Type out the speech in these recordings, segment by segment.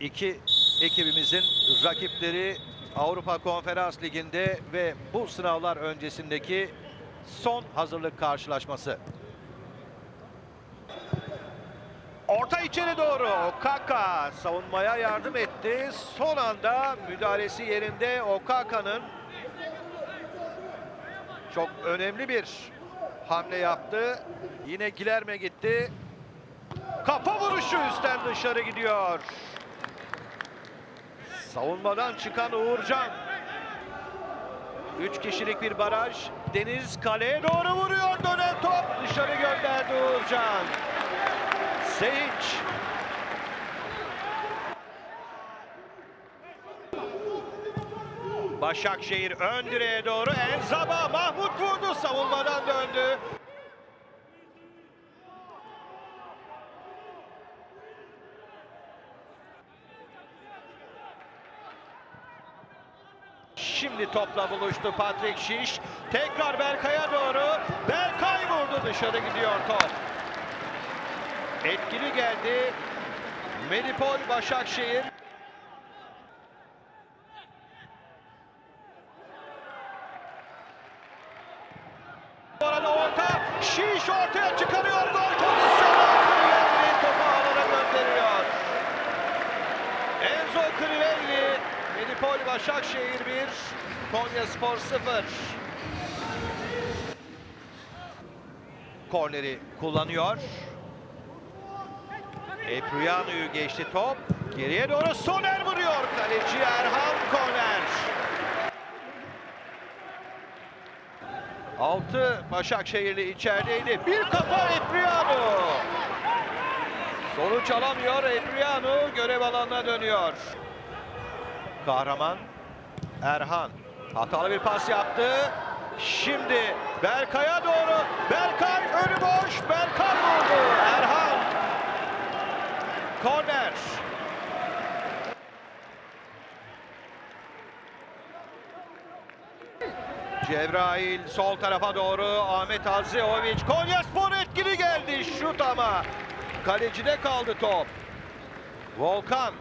İki ekibimizin rakipleri Avrupa Konferans Ligi'nde ve bu sınavlar öncesindeki son hazırlık karşılaşması. Orta içeri doğru Kaka savunmaya yardım etti. Son anda müdahalesi yerinde Okaka'nın çok önemli bir hamle yaptı. Yine Gilerme gitti. Kafa vuruşu üstten dışarı gidiyor. Savunmadan çıkan Uğurcan. Üç kişilik bir baraj. Deniz kaleye doğru vuruyor. Dönen top dışarı gönderdi Uğurcan. Sevinç. Başakşehir ön direğe doğru Enzaba Mahmut vurdu savunmadan döndü. Şimdi topla buluştu Patrick Şiş. Tekrar Berkay'a doğru. Berkay vurdu dışarı gidiyor top. Etkili geldi. Medipol Başakşehir. Bu arada orta. Şiş ortaya çıkarıyor. Medipol Başakşehir 1. Konya Spor 0. Korneri kullanıyor. Epriano'yu geçti top. Geriye doğru Soner vuruyor. Kaleci Erhan korner. 6 Başakşehirli içerideydi. Bir kafa Epriano. Sonuç alamıyor. Epriano görev alanına dönüyor. Kahraman Erhan. Hatalı bir pas yaptı. Şimdi Berkay'a doğru. Berkay önü boş. Berkay vurdu. Erhan. Korner. Cebrail sol tarafa doğru Ahmet Hazriovic Konya Spor etkili geldi şut ama kalecide kaldı top. Volkan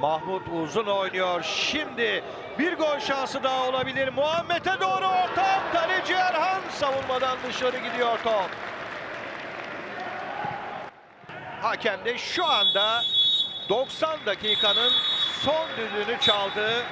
Mahmut uzun oynuyor. Şimdi bir gol şansı daha olabilir. Muhammed'e doğru orta. Kaleci Erhan savunmadan dışarı gidiyor top. Hakem de şu anda 90 dakikanın son düdüğünü çaldı.